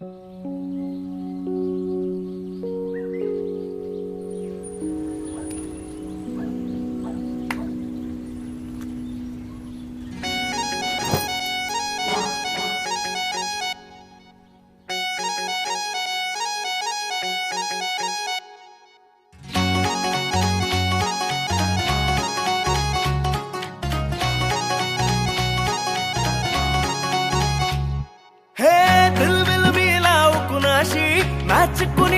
हे வச்சு குனி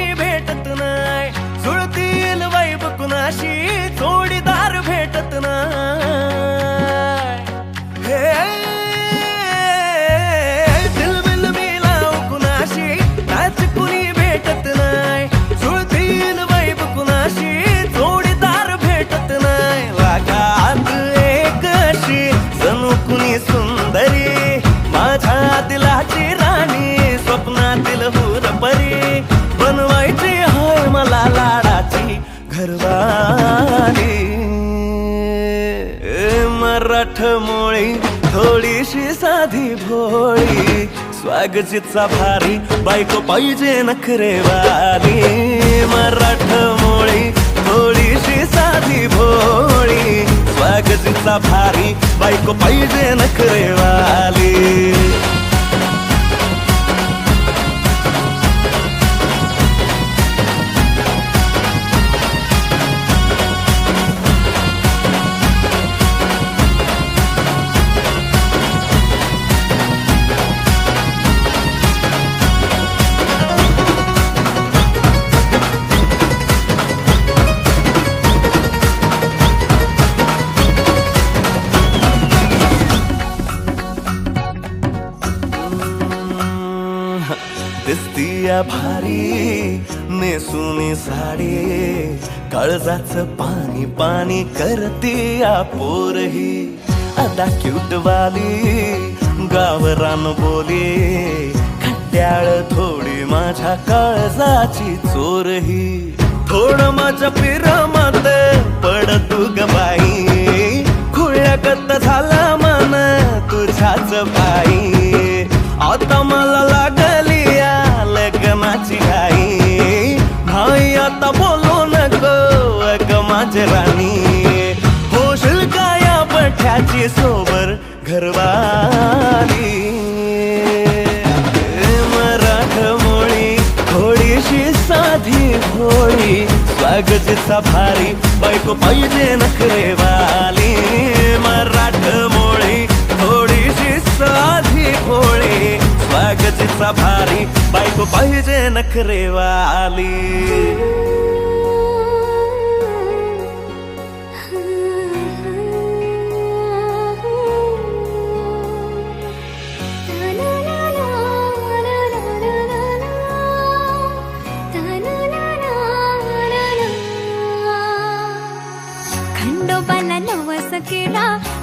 बाली ए, मराठ मोळी थोडीशी साधी भोळी. स्वागतीचा भारी बायको पाहिजे नखरेवाली. मराठ मोळी थोडीशी साधी भोळी. स्वागतीचा भारी बायको पाहिजे नखरेवाली. दिसतीया भारी नेसुनी साडी काळजाच पाणी पाणी करतीया पोरही. आता क्यूट वाली गावरान बोली खट्याळ थोडी माझ्या काळजाची चोरही. थोडं माझ्या पिरमत पड तू ग बाई खुळ्यागत झाला मन तुझ्याच बाई. राणी. होशल का या पठ्याची सोबर घरवाली. मराठ मोळी थोडीशी साधी होळी. स्वागतीचा भारी बायको पाहिजे नखरेवाली. मराठ मोळी थोडीशी साधी होळी. स्वागतीचा भारी बायको पाहिजे नखरेवाली.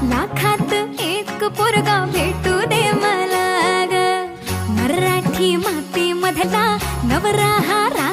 लाखात एक पोरगा भेटू दे मला ग. मराठी माती मधला नवरा हा रा